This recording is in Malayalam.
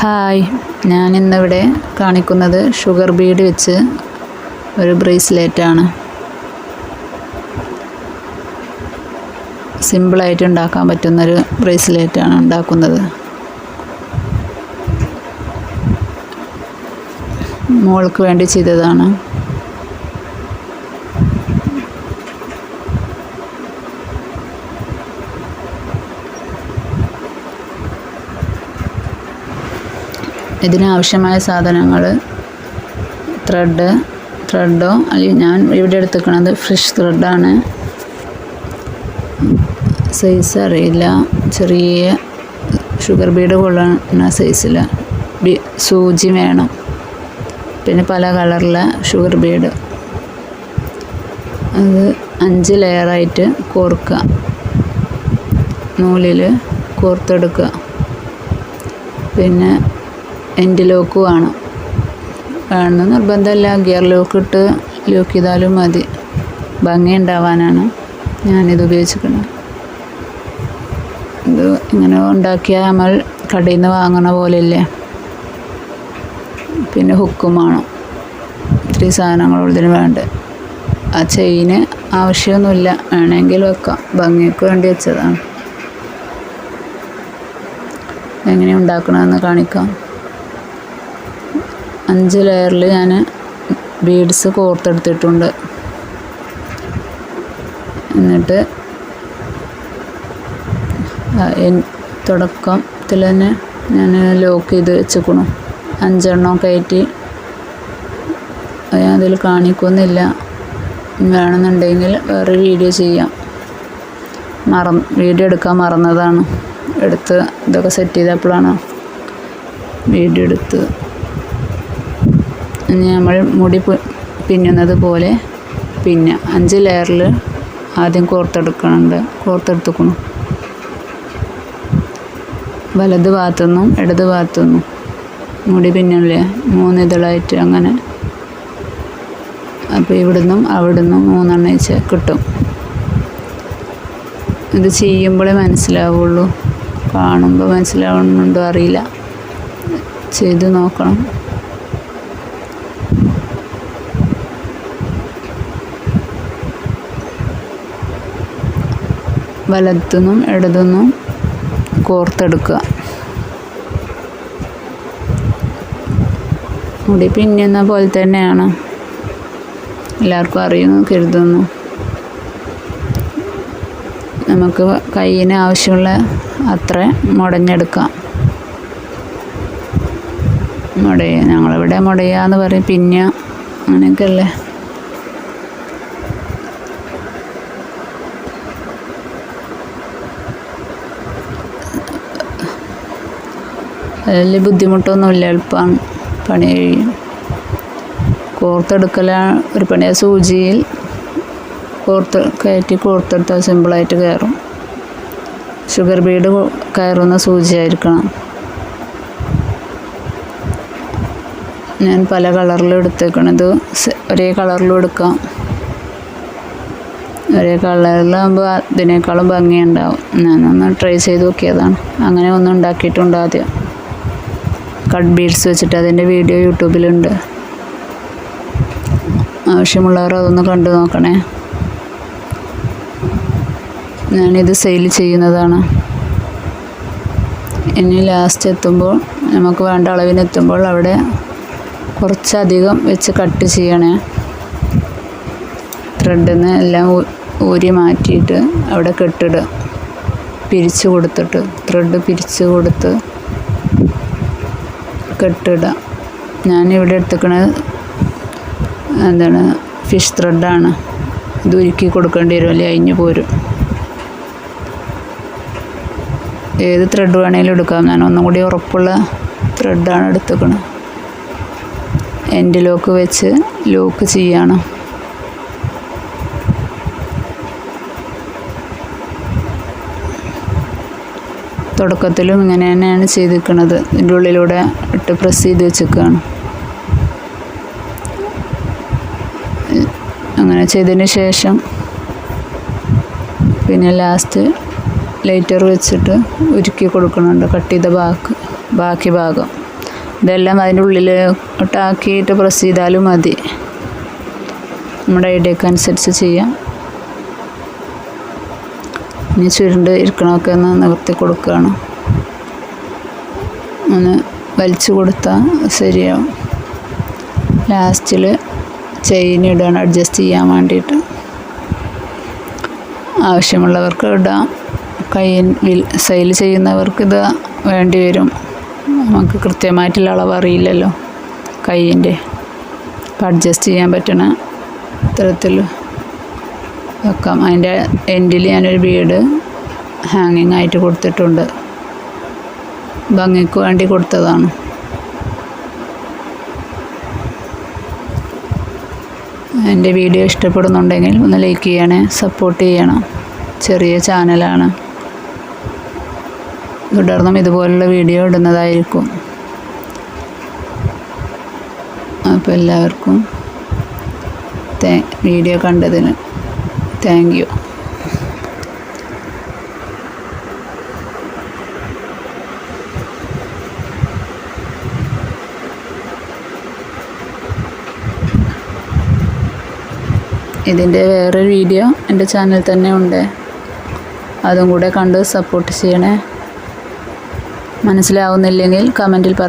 ഹായ്. ഞാൻ ഇന്നിവിടെ കാണിക്കുന്നത് ഷുഗർ ബീഡ് വെച്ച് ഒരു ബ്രേസ്ലെറ്റാണ്. സിമ്പിളായിട്ട് ഉണ്ടാക്കാൻ പറ്റുന്നൊരു ബ്രേസ്ലെറ്റാണ് ഉണ്ടാക്കുന്നത്. മോൾക്ക് വേണ്ടി ചെയ്തതാണ്. ഇതിനാവശ്യമായ സാധനങ്ങൾ ത്രെഡ് ത്രെഡോ അല്ലെങ്കിൽ ഞാൻ ഇവിടെ എടുത്തിരിക്കുന്നത് ഫ്രഷ് ത്രെഡാണ് സൈസ് അറിയില്ല. ചെറിയ ഷുഗർ ബീഡ് കൊള്ളുന്ന സൈസിൽ ബി സൂചി വേണം. പിന്നെ പല കളറിലെ ഷുഗർ ബീഡ് അത് അഞ്ച് ലെയറായിട്ട് കോർക്കുക നൂലിൽ കോർത്തെടുക്കുക പിന്നെ എൻഡ് ലോക്ക് വേണം. വേണമെന്ന് നിർബന്ധമില്ല. ഗിയർ ലോക്ക് ഇട്ട് ലോക്ക് ചെയ്താലും മതി. ഭംഗി ഉണ്ടാവാനാണ് ഞാനിത് ഉപയോഗിച്ചിരിക്കുന്നത്. ഇത് ഇങ്ങനെ ഉണ്ടാക്കിയാൽ നമ്മൾ കടയിൽ നിന്ന് വാങ്ങണ പോലെയല്ലേ? പിന്നെ ഹുക്കും വേണം. ഇത്രയും സാധനങ്ങൾ ഇതിന് വേണ്ട. ആ ചെയിന് ആവശ്യമൊന്നുമില്ല. വേണമെങ്കിൽ വെക്കാം. ഭംഗിക്ക് വേണ്ടി വെച്ചതാണ്. എങ്ങനെ ഉണ്ടാക്കണമെന്ന് കാണിക്കാം. അഞ്ച് ലെയറിൽ ഞാൻ ബീഡ്സ് കോർത്തെടുത്തിട്ടുണ്ട്. എന്നിട്ട് തുടക്കത്തിൽ തന്നെ ഞാൻ ലോക്ക് ചെയ്ത് വെച്ചേക്കണു അഞ്ചെണ്ണം കയറ്റി. അതിൽ കാണിക്കുന്നില്ല. വേണമെന്നുണ്ടെങ്കിൽ വേറെ വീഡിയോ ചെയ്യാം. മറ വീഡിയോ എടുക്കാൻ മറന്നതാണ്. എടുത്ത് ഇതൊക്കെ സെറ്റ് ചെയ്തപ്പോഴാണ് വീഡിയോ എടുത്ത് നമ്മൾ മുടി പിന്നുന്നത് പോലെ പിന്നെ അഞ്ച് ലെയറിൽ ആദ്യം കോർത്തെടുക്കണുണ്ട്. കോർത്തെടുത്തുക്കണം. വലത് ഭാഗത്തുനിന്നും ഇടത് ഭാഗത്തുനിന്നും. മുടി പിന്നില്ലേ? മൂന്ന് ഇതളായിട്ട് അങ്ങനെ. അപ്പോൾ ഇവിടുന്നും അവിടുന്നും മൂന്നെണ്ണം വെച്ച് കിട്ടും. ഇത് ചെയ്യുമ്പോഴേ മനസ്സിലാവുള്ളൂ. കാണുമ്പോൾ മനസ്സിലാവുന്നുണ്ടോ അറിയില്ല. ചെയ്ത് നോക്കണം. വലത്തുനിന്നും ഇടതുനിന്നും കോർത്തെടുക്കുക. മുടി പിന്നുന്ന പോലെ തന്നെയാണ്. എല്ലാവർക്കും അറിയുന്നു കരുതുന്നു. നമുക്ക് കയ്യിന് ആവശ്യമുള്ള അത്ര മുടഞ്ഞെടുക്കാം. മുടയ ഞങ്ങളിവിടെ മുടയാന്ന് പറയും പിന്നെ അങ്ങനെയൊക്കെ ബുദ്ധിമുട്ടൊന്നും ബുദ്ധിമുട്ടൊന്നുമില്ല. എളുപ്പമാണ് പണി കഴിയും. കോർത്തെടുക്കലാണ് ഒരു പണി. ആ സൂചിയിൽ കോർത്ത് കയറ്റി കോർത്തെടുത്താൽ സിമ്പിളായിട്ട് കയറും. ഷുഗർ ബീഡ് കയറുന്ന സൂചിയായിരിക്കണം. ഞാൻ പല കളറിലും ഇത് ഒരേ കളറിലും എടുക്കാം. ഒരേ കളറിലാകുമ്പോൾ അതിനേക്കാളും ഭംഗിയുണ്ടാവും. ഞാനൊന്ന് ട്രൈ ചെയ്ത് നോക്കിയതാണ്. അങ്ങനെ ഒന്നും ഉണ്ടാക്കിയിട്ടുണ്ട് ആദ്യം. കട്ട് ബീഡ്സ് വെച്ചിട്ട് അതിന്റെ വീഡിയോ യൂട്യൂബിലുണ്ട്. ആവശ്യമുള്ളവർ അതൊന്ന് കണ്ടു നോക്കണേ. ഞാനിത് സെയിൽ ചെയ്യുന്നതാണ്. ഇനി ലാസ്റ്റ് എത്തുമ്പോൾ നമുക്ക് വേണ്ട അളവിനെത്തുമ്പോൾ അവിടെ കുറച്ചധികം വെച്ച് കട്ട് ചെയ്യണേ. ത്രെഡിൽ നിന്ന് എല്ലാം ഊരി മാറ്റിയിട്ട് അവിടെ കെട്ടിടുക പിരിച്ചു കൊടുത്തിട്ട് ത്രെഡ് പിരിച്ചു കൊടുത്ത് കെട്ടിടുക ഞാനിവിടെ എടുത്തിക്കണത് എന്താണ് ഫിഷ് ത്രെഡാണ് ഇത് ഉരുക്കി കൊടുക്കേണ്ടി വരും അല്ലെങ്കിൽ അഴിഞ്ഞു പോരും. ഏത് ത്രെഡ് വേണേലും എടുക്കാം. ഞാൻ ഒന്നും കൂടി ഉറപ്പുള്ള ത്രെഡാണ് എടുത്തേക്കണത്. എന്റെ ലോക്ക് വെച്ച് ലോക്ക് ചെയ്യണം. തുടക്കത്തിലും ഇങ്ങനെ തന്നെയാണ് ചെയ്തിരിക്കുന്നത് ഇതിന്റെ ഉള്ളിലൂടെ ഇട്ട് പ്രസ് ചെയ്ത് വെച്ചേക്കുകയാണ് അങ്ങനെ ചെയ്തതിന് ശേഷം പിന്നെ ലാസ്റ്റ് ലൈറ്റർ വെച്ചിട്ട് ഉരുക്കി കൊടുക്കുന്നുണ്ട്. കട്ട് ചെയ്ത ബാക്ക് ബാക്കി ഭാഗം. ഇതെല്ലാം അതിന്റെ ഉള്ളിൽ ഇട്ടാക്കിയിട്ട് പ്രസ് ചെയ്താലും മതി. നമ്മുടെ ഐഡിയക്ക് അനുസരിച്ച് ചെയ്യാം. ഇനി ചുരുണ്ട് ഇരിക്കണമൊക്കെ ഒന്ന് നിവർത്തി കൊടുക്കുകയാണ്. ഒന്ന് വലിച്ചു കൊടുത്താൽ ശരിയാവും. ലാസ്റ്റിൽ ചെയിൻ ഇടുകയാണ് അഡ്ജസ്റ്റ് ചെയ്യാൻ വേണ്ടിയിട്ട് ആവശ്യമുള്ളവർക്ക് ഇടാം. കയ്യിൽ സെയിൽ ചെയ്യുന്നവർക്ക് ഇത് വേണ്ടി വരും. നമുക്ക് കൃത്യമായിട്ടുള്ള അളവ് അറിയില്ലല്ലോ കയ്യിന്റെ. അപ്പം അഡ്ജസ്റ്റ് ചെയ്യാൻ പറ്റണ തരത്തിൽ വെക്കാം അതിന്റെ എൻഡിൽ ഞാനൊരു ബീഡ് ഹാങ്ങിങ് ആയിട്ട് കൊടുത്തിട്ടുണ്ട്. ഭംഗിക്ക് വേണ്ടി കൊടുത്തതാണ്. എന്റെ വീഡിയോ ഇഷ്ടപ്പെടുന്നുണ്ടെങ്കിൽ ഒന്ന് ലൈക്ക് ചെയ്യണേ സപ്പോർട്ട് ചെയ്യണം. ചെറിയ ചാനലാണ്. തുടർന്നും ഇതുപോലുള്ള വീഡിയോ ഇടുന്നതായിരിക്കും. അപ്പോൾ എല്ലാവർക്കും വീഡിയോ കണ്ടതിന് താങ്ക് യു ഇതിന്റെ വേറൊരു വീഡിയോ എന്റെ ചാനൽ തന്നെ ഉണ്ട്. അതും കൂടെ കണ്ട് സപ്പോർട്ട് ചെയ്യണേ. മനസ്സിലാവുന്നില്ലെങ്കിൽ കമന്റിൽ പറ